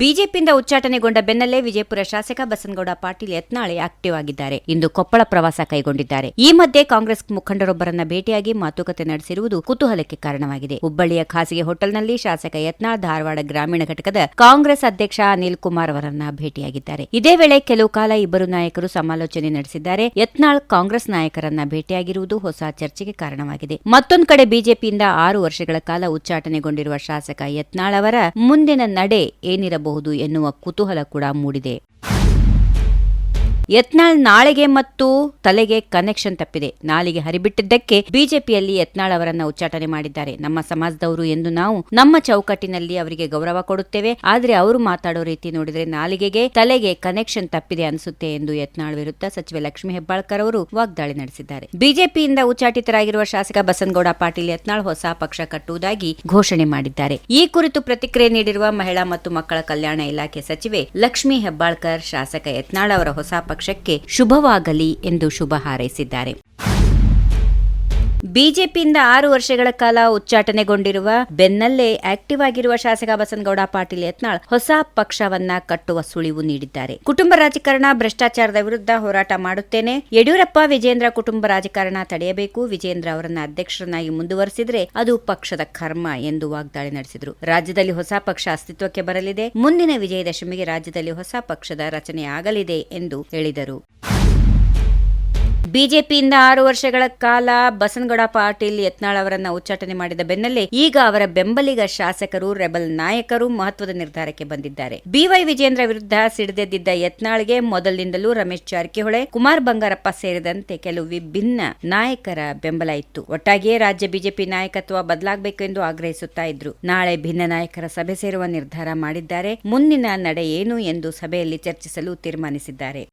ಬಿಜೆಪಿಯಿಂದ ಉಚ್ಚಾಟನೆಗೊಂಡ ಬೆನ್ನಲ್ಲೇ ವಿಜಯಪುರ ಶಾಸಕ ಬಸನಗೌಡ ಪಾಟೀಲ್ ಯತ್ನಾಳೆ ಆಕ್ಟಿವ್ ಆಗಿದ್ದಾರೆ. ಇಂದು ಕೊಪ್ಪಳ ಪ್ರವಾಸ ಕೈಗೊಂಡಿದ್ದಾರೆ. ಈ ಮಧ್ಯೆ ಕಾಂಗ್ರೆಸ್ ಮುಖಂಡರೊಬ್ಬರನ್ನ ಭೇಟಿಯಾಗಿ ಮಾತುಕತೆ ನಡೆಸಿರುವುದು ಕುತೂಹಲಕ್ಕೆ ಕಾರಣವಾಗಿದೆ. ಹುಬ್ಬಳ್ಳಿಯ ಖಾಸಗಿ ಹೋಟೆಲ್ನಲ್ಲಿ ಶಾಸಕ ಯತ್ನಾಳ್ ಧಾರವಾಡ ಗ್ರಾಮೀಣ ಘಟಕದ ಕಾಂಗ್ರೆಸ್ ಅಧ್ಯಕ್ಷ ಅನಿಲ್ ಕುಮಾರ್ ಅವರನ್ನ ಭೇಟಿಯಾಗಿದ್ದಾರೆ. ಇದೇ ವೇಳೆ ಕೆಲವು ಕಾಲ ಇಬ್ಬರು ನಾಯಕರು ಸಮಾಲೋಚನೆ ನಡೆಸಿದ್ದಾರೆ. ಯತ್ನಾಳ್ ಕಾಂಗ್ರೆಸ್ ನಾಯಕರನ್ನ ಭೇಟಿಯಾಗಿರುವುದು ಹೊಸ ಚರ್ಚೆಗೆ ಕಾರಣವಾಗಿದೆ. ಮತ್ತೊಂದು ಕಡೆ ಬಿಜೆಪಿಯಿಂದ ಆರು ವರ್ಷಗಳ ಕಾಲ ಉಚ್ಚಾಟನೆಗೊಂಡಿರುವ ಶಾಸಕ ಯತ್ನಾಳ್ ಅವರ ಮುಂದಿನ ನಡೆ ಏನಿರಬಹುದು ಎನ್ನುವ ಕುತೂಹಲ ಕೂಡ ಮೂಡಿದೆ. ಯತ್ನಾಳ್ ನಾಳೆಗೆ ಮತ್ತು ತಲೆಗೆ ಕನೆಕ್ಷನ್ ತಪ್ಪಿದೆ. ನಾಲಿಗೆ ಹರಿಬಿಟ್ಟಿದ್ದಕ್ಕೆ ಬಿಜೆಪಿಯಲ್ಲಿ ಯತ್ನಾಳ್ ಅವರನ್ನ ಉಚ್ಚಾಟನೆ ಮಾಡಿದ್ದಾರೆ. ನಮ್ಮ ಸಮಾಜದವರು ಎಂದು ನಾವು ನಮ್ಮ ಚೌಕಟ್ಟಿನಲ್ಲಿ ಅವರಿಗೆ ಗೌರವ ಕೊಡುತ್ತೇವೆ. ಆದ್ರೆ ಅವರು ಮಾತಾಡೋ ರೀತಿ ನೋಡಿದ್ರೆ ನಾಲಿಗೆಗೆ ತಲೆಗೆ ಕನೆಕ್ಷನ್ ತಪ್ಪಿದೆ ಅನಿಸುತ್ತೆ ಎಂದು ಯತ್ನಾಳ್ ವಿರುದ್ಧ ಸಚಿವೆ ಲಕ್ಷ್ಮೀ ಹೆಬ್ಬಾಳ್ಕರ್ ಅವರು ವಾಗ್ದಾಳಿ ನಡೆಸಿದ್ದಾರೆ. ಬಿಜೆಪಿಯಿಂದ ಉಚ್ಚಾಟಿತರಾಗಿರುವ ಶಾಸಕ ಬಸನಗೌಡ ಪಾಟೀಲ್ ಯತ್ನಾಳ್ ಹೊಸ ಪಕ್ಷ ಕಟ್ಟುವುದಾಗಿ ಘೋಷಣೆ ಮಾಡಿದ್ದಾರೆ. ಈ ಕುರಿತು ಪ್ರತಿಕ್ರಿಯೆ ನೀಡಿರುವ ಮಹಿಳಾ ಮತ್ತು ಮಕ್ಕಳ ಕಲ್ಯಾಣ ಇಲಾಖೆ ಸಚಿವೆ ಲಕ್ಷ್ಮೀ ಹೆಬ್ಬಾಳ್ಕರ್, ಶಾಸಕ ಯತ್ನಾಳ್ ಅವರ ಹೊಸ ಪಕ್ಷಕ್ಕೆ ಶುಭವಾಗಲಿ ಎಂದು ಶುಭ ಹಾರೈಸಿದ್ದಾರೆ. ಬಿಜೆಪಿಯಿಂದ ಆರು ವರ್ಷಗಳ ಕಾಲ ಉಚ್ಚಾಟನೆಗೊಂಡಿರುವ ಬೆನ್ನಲ್ಲೇ ಆಕ್ಟಿವ್ ಆಗಿರುವ ಶಾಸಕ ಬಸನಗೌಡ ಪಾಟೀಲ್ ಯತ್ನಾಳ್ ಹೊಸ ಪಕ್ಷವನ್ನ ಕಟ್ಟುವ ಸುಳಿವು ನೀಡಿದ್ದಾರೆ. ಕುಟುಂಬ ರಾಜಕಾರಣ, ಭ್ರಷ್ಟಾಚಾರದ ವಿರುದ್ಧ ಹೋರಾಟ ಮಾಡುತ್ತೇನೆ. ಯಡಿಯೂರಪ್ಪ, ವಿಜೇಂದ್ರ ಕುಟುಂಬ ರಾಜಕಾರಣ ತಡೆಯಬೇಕು. ವಿಜೇಂದ್ರ ಅವರನ್ನ ಅಧ್ಯಕ್ಷರನ್ನಾಗಿ ಮುಂದುವರೆಸಿದ್ರೆ ಅದು ಪಕ್ಷದ ಕರ್ಮ ಎಂದು ವಾಗ್ದಾಳಿ ನಡೆಸಿದರು. ರಾಜ್ಯದಲ್ಲಿ ಹೊಸ ಪಕ್ಷ ಅಸ್ತಿತ್ವಕ್ಕೆ ಬರಲಿದೆ. ಮುಂದಿನ ವಿಜಯದಶಮಿಗೆ ರಾಜ್ಯದಲ್ಲಿ ಹೊಸ ಪಕ್ಷದ ರಚನೆ ಆಗಲಿದೆ ಎಂದು ಹೇಳಿದರು. ಬಿಜೆಪಿಯಿಂದ ಆರು ವರ್ಷಗಳ ಕಾಲ ಬಸನಗೌಡ ಪಾಟೀಲ್ ಯತ್ನಾಳ್ ಅವರನ್ನ ಉಚ್ಚಾಟನೆ ಮಾಡಿದ ಬೆನ್ನಲ್ಲೇ ಈಗ ಅವರ ಬೆಂಬಲಿಗ ಶಾಸಕರು, ರೆಬಲ್ ನಾಯಕರು ಮಹತ್ವದ ನಿರ್ಧಾರಕ್ಕೆ ಬಂದಿದ್ದಾರೆ. ಬಿವೈ ವಿಜೇಂದ್ರ ವಿರುದ್ಧ ಸಿಡಿದೆದ್ದಿದ್ದ ಯತ್ನಾಳ್ಗೆ ಮೊದಲಿನಿಂದಲೂ ರಮೇಶ್ ಜಾರಕಿಹೊಳೆ, ಕುಮಾರ್ ಬಂಗಾರಪ್ಪ ಸೇರಿದಂತೆ ಕೆಲವು ವಿಭಿನ್ನ ನಾಯಕರ ಬೆಂಬಲ ಇತ್ತು. ಒಟ್ಟಾಗಿಯೇ ರಾಜ್ಯ ಬಿಜೆಪಿ ನಾಯಕತ್ವ ಬದಲಾಗಬೇಕು ಎಂದು ಆಗ್ರಹಿಸುತ್ತಾ ಇದ್ರು. ನಾಳೆ ಭಿನ್ನ ನಾಯಕರ ಸಭೆ ಸೇರುವ ನಿರ್ಧಾರ ಮಾಡಿದ್ದಾರೆ. ಮುಂದಿನ ನಡೆ ಏನು ಎಂದು ಸಭೆಯಲ್ಲಿ ಚರ್ಚಿಸಲು ತೀರ್ಮಾನಿಸಿದ್ದಾರೆ.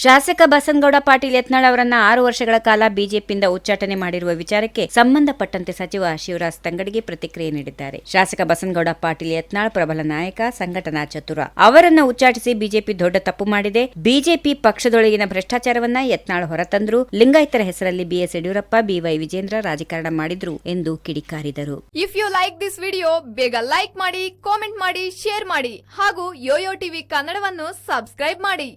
ಶಾಸಕ ಬಸನಗೌಡ ಪಾಟೀಲ್ ಯತ್ನಾಳ್ ಅವರನ್ನ ಆರು ವರ್ಷಗಳ ಕಾಲ ಬಿಜೆಪಿಯಿಂದ ಉಚ್ಚಾಟನೆ ಮಾಡಿರುವ ವಿಚಾರಕ್ಕೆ ಸಂಬಂಧಪಟ್ಟಂತೆ ಸಚಿವ ಶಿವರಾಜ್ ತಂಗಡಿಗೆ ಪ್ರತಿಕ್ರಿಯೆ ನೀಡಿದ್ದಾರೆ. ಶಾಸಕ ಬಸನಗೌಡ ಪಾಟೀಲ್ ಯತ್ನಾಳ್, ಪ್ರಬಲ ನಾಯಕ, ಸಂಘಟನಾ ಚತುರ ಅವರನ್ನ ಉಚ್ಚಾಟಿಸಿ ಬಿಜೆಪಿ ದೊಡ್ಡ ತಪ್ಪು ಮಾಡಿದೆ. ಬಿಜೆಪಿ ಪಕ್ಷದೊಳಗಿನ ಭ್ರಷ್ಟಾಚಾರವನ್ನ ಯತ್ನಾಳ್ ಹೊರತಂದ್ರು. ಲಿಂಗಾಯತರ ಹೆಸರಲ್ಲಿ ಬಿಎಸ್ ಯಡಿಯೂರಪ್ಪ, ಬಿವೈ ವಿಜೇಂದ್ರ ರಾಜಕಾರಣ ಮಾಡಿದ್ರು ಎಂದು ಕಿಡಿಕಾರಿದರು. If you like this video ಬೇಗ ಲೈಕ್ ಮಾಡಿ ಕಾಮೆಂಟ್ ಮಾಡಿ ಶೇರ್ ಮಾಡಿ ಹಾಗೂ ಯೋಯೋ ಟಿವಿ ಕನ್ನಡವನ್ನು ಸಬ್ಸ್ಕ್ರೈಬ್ ಮಾಡಿ.